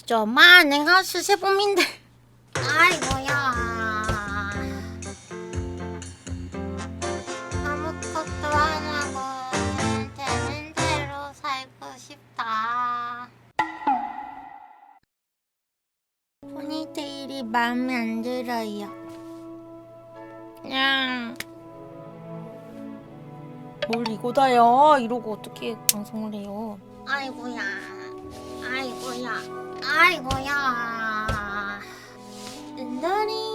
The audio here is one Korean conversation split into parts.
진짜 엄마 내가 시세범인데. 아이고야. 아무것도 안 하고 되는 대로 살고 싶다. 포니테일이 마음에 안 들어요. 그냥. 뭘 이거다요? 이러고 어떻게 방송을 해요? 아이고야. 아이고야 아이고야. 은더리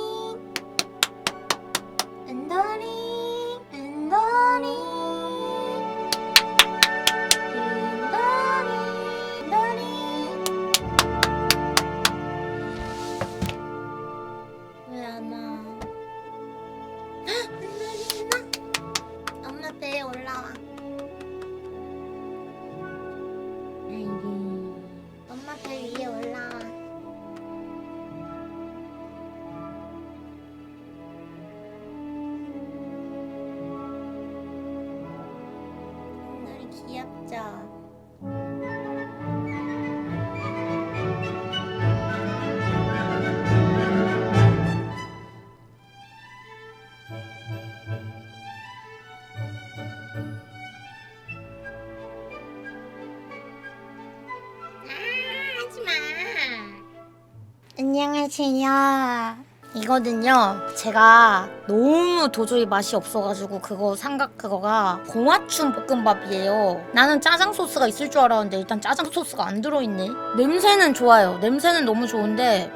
안녕하세요. 이거든요. 제가 너무 도저히 맛이 없어가지고 그거 삼각 그거가 고맞춤 볶음밥이에요. 나는 짜장 소스가 있을 줄 알았는데 일단 짜장 소스가 안 들어있네. 냄새는 좋아요. 냄새는 너무 좋은데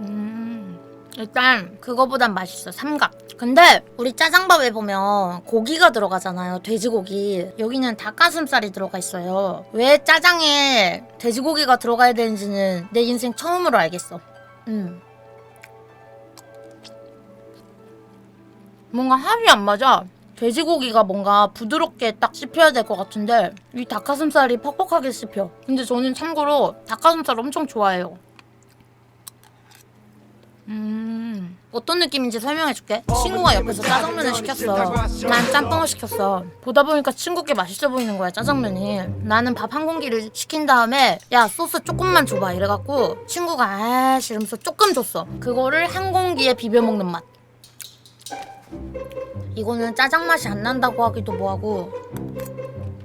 음, 일단 그거보단 맛있어 삼각 근데 우리 짜장밥에 보면 고기가 들어가잖아요 돼지고기. 여기는 닭가슴살이 들어가 있어요. 왜 짜장에 돼지고기가 들어가야 되는지는 내 인생 처음으로 알겠어. 음. 뭔가 합이 안 맞아. 돼지고기가 뭔가 부드럽게 딱 씹혀야 될 것 같은데 이 닭가슴살이 퍽퍽하게 씹혀. 근데 저는 참고로 닭가슴살 엄청 좋아해요. 음 어떤 느낌인지 설명해줄게. 친구가 옆에서 짜장면을 시켰어. 난 짬뽕을 시켰어. 보다 보니까 친구께 맛있어 보이는 거야 짜장면이. 나는 밥 한 공기를 시킨 다음에 야 소스 조금만 줘봐 이래갖고 친구가 아씨 이러면서 조금 줬어. 그거를 한 공기에 비벼 먹는 맛. 이거는 짜장 맛이 안 난다고 하기도 뭐하고.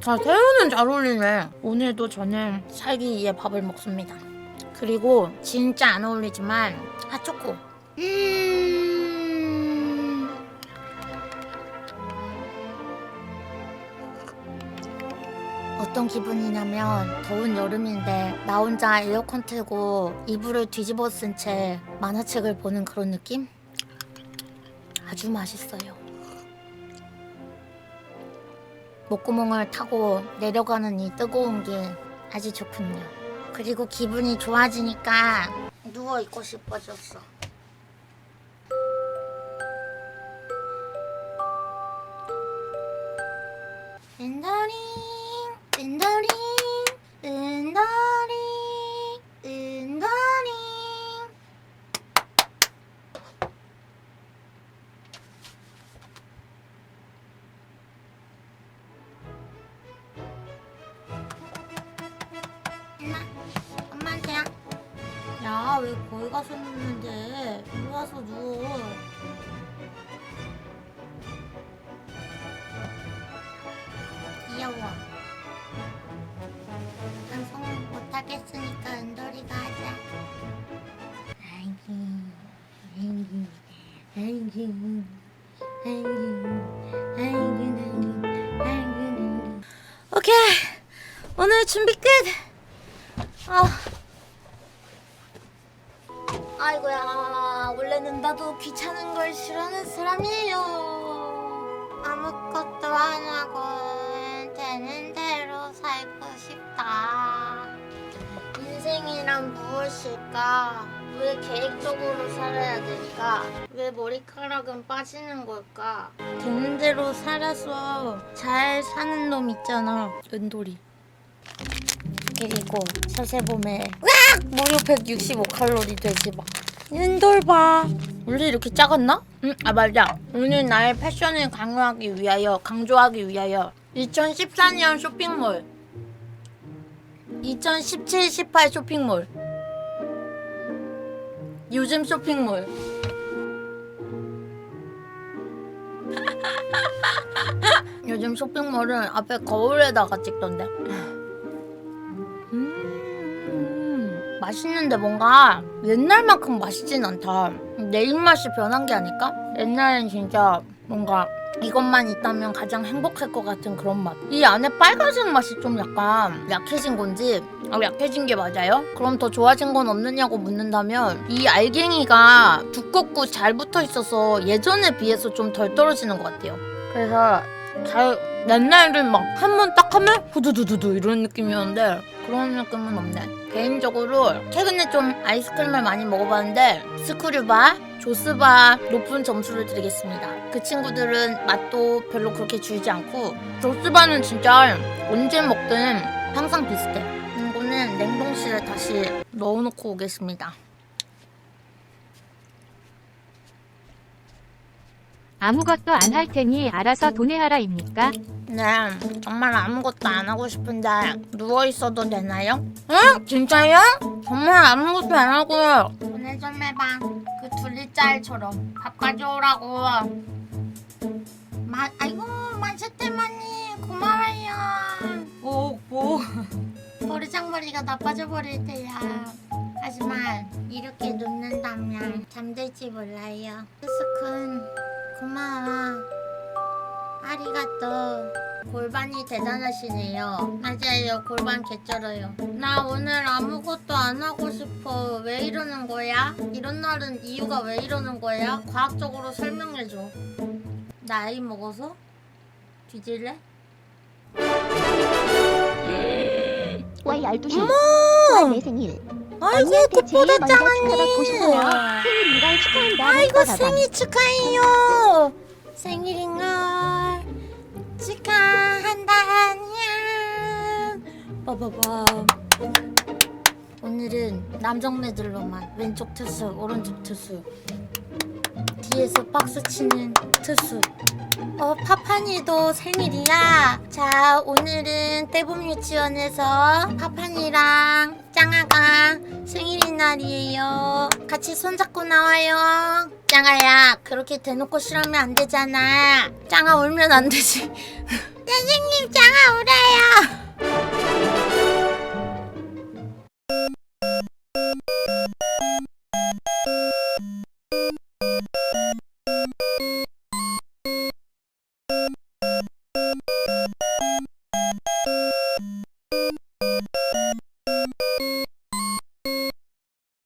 아 새우는 잘 어울리네. 오늘도 저는 살기 위해 밥을 먹습니다. 그리고 진짜 안 어울리지만 핫초코 음... 어떤 기분이냐면 더운 여름인데 나 혼자 에어컨 틀고 이불을 뒤집어 쓴 채 만화책을 보는 그런 느낌? 아주 맛있어요. 목구멍을 타고 내려가는 이 뜨거운 게 아주 좋군요. 그리고 기분이 좋아지니까 누워 있고 싶어졌어. 야, 왜 거기 가서 눕는데? 일로 와서 누워. 귀여워. 방송 못하겠으니까 은돌이가 하자. 아이고, 아이고, 아이고, 아이고, 아이고, 아이고, 아이고. 오케이, 오늘 준비 끝. 아. 아이고야 원래는 나도 귀찮은 걸 싫어하는 사람이에요. 아무것도 안 하고 되는 대로 살고 싶다. 인생이란 무엇일까? 왜 계획적으로 살아야 될까? 왜 머리카락은 빠지는 걸까? 되는 대로 살아서 잘 사는 놈 있잖아 은돌이 그리고 서세봄에 으악! 무료 165칼로리 돼지밥 윤돌 봐 원래 이렇게 작았나? 응? 아 맞아 오늘 나의 패션을 강요하기 위하여 강조하기 위하여 2014년 쇼핑몰 2017, 18 쇼핑몰 요즘 쇼핑몰 요즘 쇼핑몰은 앞에 거울에다가 찍던데 맛있는데 뭔가 옛날만큼 맛있진 않다 내 입맛이 변한 게 아닐까? 옛날엔 진짜 뭔가 이것만 있다면 가장 행복할 것 같은 그런 맛. 이 안에 빨간색 맛이 좀 약간 약해진 건지, 아, 약해진 게 맞아요? 그럼 더 좋아진 건 없느냐고 묻는다면, 이 알갱이가 두껍고 잘 붙어 있어서 예전에 비해서 좀 덜 떨어지는 것 같아요. 그래서 잘, 옛날에는 막 한 번 딱 하면 후두두두두 이런 느낌이었는데, 그런 느낌은 없네. 개인적으로 최근에 좀 아이스크림을 많이 먹어봤는데, 스크류바, 조스바 높은 점수를 드리겠습니다. 그 친구들은 맛도 별로 그렇게 줄지 않고 조스바는 진짜 언제 먹든 항상 비슷해. 이거는 냉동실에 다시 넣어놓고 오겠습니다. 아무것도 안 할 테니 알아서 도내하라입니까? 네, 정말 아무것도 안 하고 싶은데 누워 있어도 되나요? 응? 진짜요? 정말 아무것도 안 하고요. 오늘 좀 해봐. 그 둘리짤처럼 밥 가져오라고. 마, 아이고 만세태만님 고마워요. 오, 뭐? 버르장머리가 나빠져 버릴 테야. 하지만 이렇게 눕는다면 잠들지 몰라요. 스스큰 고마워. 아리가또 골반이 대단하시네요 맞아요 골반 개쩔어요 나 오늘 아무것도 안 하고 싶어 왜 이러는 거야? 이런 날은 이유가 왜 이러는 거야? 과학적으로 설명해줘 나이 먹어서? 뒤질래? 월 12시 어머! 월내 생일 아이고 꽃보다 싶어요 짱언니. 생일인걸 축하한다 아이고. 생일 축하해요. 생일인걸 축하한다 안녕 빠바밤 오늘은 남정네들로만 왼쪽 투수 오른쪽 투수 뒤에서 박스 치는 투수. 어 파판이도 생일이야. 자 오늘은 떼봄 유치원에서 파판이랑 짱아가 생일인 날이에요. 같이 손잡고 나와요. 짱아야 그렇게 대놓고 싫어하면 안 되잖아. 짱아 울면 안 되지. 선생님 짱아 울어요